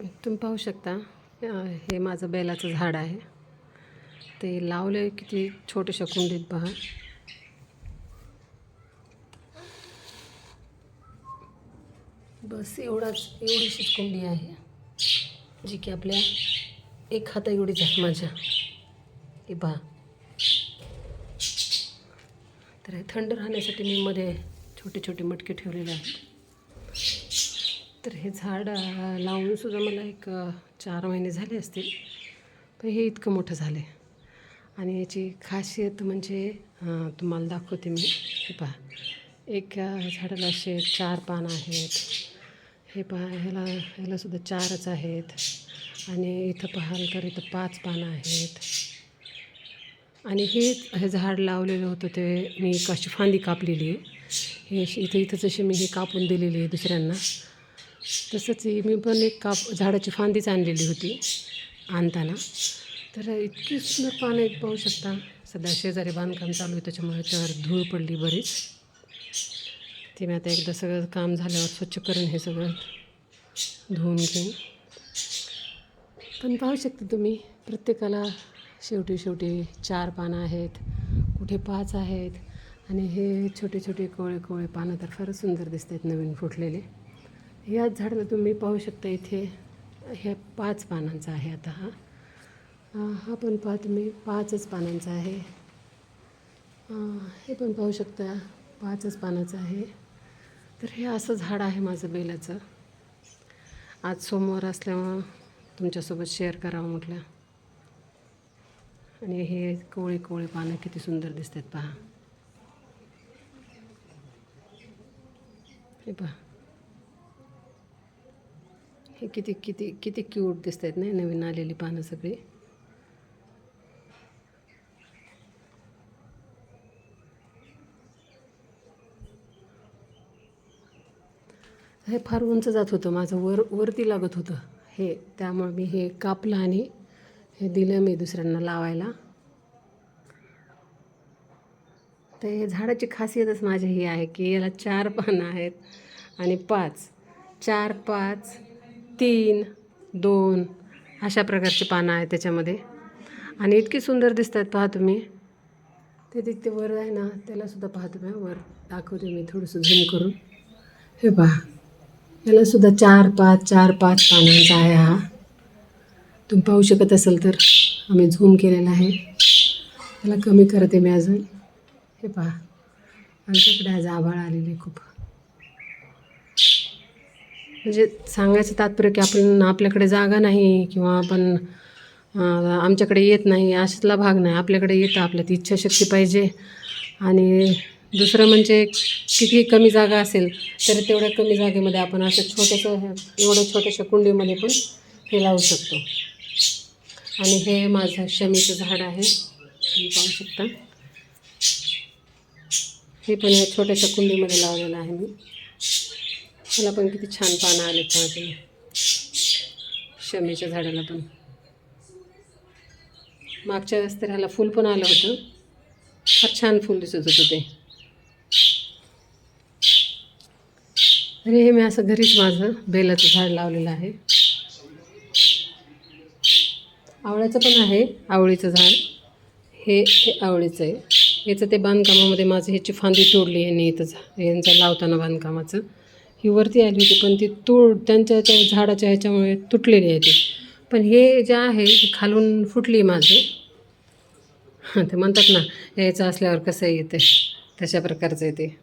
तुम्ही पाहू शकता हे माझं बेलाचं झाड आहे. ते लावले किती छोट्याशा कुंडीत पहा. बस एवढाच एवढीशीच कुंडी आहे जी की आपल्या एक हाता एवढीच आहे माझ्या. हे पहा. तर हे थंड राहण्यासाठी मी मध्ये छोटे छोटे मटके ठेवलेले आहेत. तर हे झाड लावूनसुद्धा मला एक चार महिने झाले असतील. पण हे इतकं मोठं झालं आहे आणि याची खासियत म्हणजे तुम्हाला दाखवते मी. हे पहा. एक झाडाला असे चार पानं आहेत. हे पहा ह्याला ह्यालासुद्धा चारच आहेत. आणि इथं पाहाल तर इथं पाच पानं आहेत. आणि हे हे झाड लावलेलं होतं ते मी अशी फांदी कापलेली आहे. हे इथं इथं जशी मी हे कापून दिलेली आहे दुसऱ्यांना तसंच मी पण एक काप झाडाची फांदीच आणलेली होती आणताना. तर इतकी सुंदर पानं आहेत पाहू शकता. सध्या शेजारी बांधकाम चालू आहे त्याच्यामुळे त्यावर धूळ पडली बरीच. ते मी आता एकदा सगळं काम झाल्यावर स्वच्छ करेन हे सगळं धुवून घेऊन पण पाहू शकता तुम्ही प्रत्येकाला शेवटी शेवटी चार पानं आहेत कुठे पाच आहेत. आणि हे छोटे छोटे कोवळे कोवळे पानं तर फारच सुंदर दिसत आहेत नवीन फुटलेले. याच झाडाला तुम्ही पाहू शकता इथे हे पाच पानांचा आहे आता हा. हा पण पहा तुम्ही पाचच पानांचा आहे. हे पण पाहू शकता पाचच पानाचं आहे. तर हे असं झाड आहे माझं बेलाचं. आज सोमवार असल्यामुळं तुमच्यासोबत शेअर करावं म्हटलं. आणि हे कोवळे कोवळे पानं किती सुंदर दिसतात पहा. हे पहा. हे किती किती किती क्यूट दिसत आहेत नाही नवीन आलेली पानं सगळी? हे फार उंच जात होतं माझं वर वरती लागत होतं. हे त्यामुळे मी हे कापलं आणि हे दिलं मी दुसऱ्यांना लावायला. तर हे झाडाची खासियतच माझी ही आहे की याला चार पानं आहेत आणि पाच. चार पाच तीन दोन अशा प्रकारची पानं आहेत त्याच्यामध्ये. आणि इतकी सुंदर दिसतात पहा तुम्ही. ते तिथे वर आहे ना त्यालासुद्धा पहा तुम्ही वर दाखवते मी थोडंसं झूम करून. हे पहा. यालासुद्धा चार पाच चार पाच पानांचा आहे हा. तुम्ही पाहू शकत असाल तर आम्ही झूम केलेला आहे. त्याला कमी करते मी अजून. हे पहा. आमच्याकडे आज आभाळ आलेले खूप. म्हणजे सांगायचं तात्पर्य की आपण आपल्याकडे जागा नाही किंवा आपण आमच्याकडे येत नाही अशातला भाग नाही. आपल्याकडे येतं आपल्यात इच्छाशक्ती पाहिजे. आणि दुसरं म्हणजे किती कमी जागा असेल तर तेवढ्या कमी जागेमध्ये आपण असं छोटंसं हे- एवढ्या छोट्याशा कुंडीमध्ये पण हे लावू शकतो. आणि हे माझं शमीचं झाड आहे. तुम्ही पाहू शकता. हे पण या छोट्याशा कुंडीमध्ये लावलेलं आहे मी. त्याला पण किती छान पानं आले पहा तुम्ही शमीच्या झाडाला पण. मागच्या वेळेस तर ह्याला फूल पण आलं होतं. फार छान फूल दिसत होतं ते. अरे हे मी असं घरीच माझं बेलाचं झाड लावलेलं आहे. आवळ्याचं पण आहे आवळीचं झाड. हे हे आवळीचं आहे. याचं ते बांधकामामध्ये माझं ह्याची फांदी तोडली यांनी इथं झा यांचं लावताना बांधकामाचं. ही वरती आली होती पण ती तोड त्यांच्या त्या झाडाच्या ह्याच्यामुळे तुटलेली आहे ती. पण हे जे आहे ती खालून फुटली माझे. हां ते म्हणतात ना यायचं असल्यावर कसं येते तशा प्रकारचं आहे ते.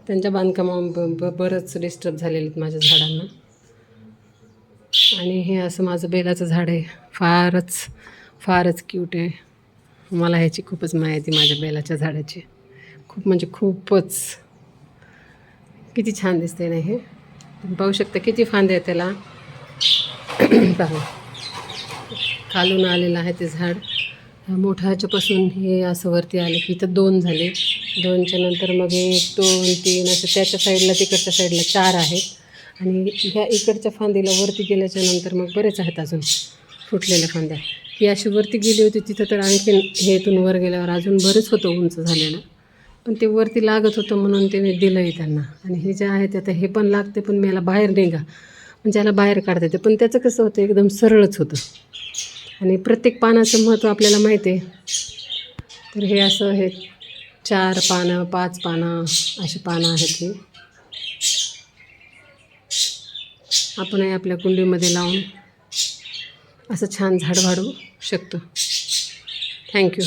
त्यांच्या बांधकामा ब ब बरंच डिस्टर्ब झालेले आहेत माझ्या झाडांना. आणि हे असं माझं बेलाचं झाड आहे. फारच फारच क्यूट आहे. मला ह्याची खूपच माहिती माझ्या बेलाच्या झाडाची. खूप म्हणजे खूपच किती छान दिसते ना हे. तुम्ही पाहू शकता किती फांदे आहे त्याला. पाहू खालून आलेलं आहे ते झाड. मोठ्या ह्याच्यापासून हे असं वरती आले की इथं दोन झाले. दोनच्या नंतर मग एक दोन तीन असं त्याच्या साईडला तिकडच्या साईडला चार आहेत. आणि ह्या इकडच्या फांदीला वरती गेल्याच्यानंतर मग बरेच आहेत अजून फुटलेल्या फांद्या. ही अशी वरती गेली होती तिथं तर आणखीन हे इथून वर गेल्यावर अजून बरंच होतं उंच झालेलं. पण ते वरती लागत होतं म्हणून ते मी आहे त्यांना. आणि हे जे आहे ते आता हे पण लागते पण मी याला बाहेर निघा. म्हणजे याला बाहेर काढता येते. पण त्याचं कसं होतं एकदम सरळच होतं. आणि प्रत्येक पानाचं महत्त्व आपल्याला माहिती आहे. तर हे असं हे चार पानं पाच पानं अशी पानं आहेत हे. आपणही आपल्या कुंडीमध्ये लावून असं छान झाड वाढवू शकतो थँक्यू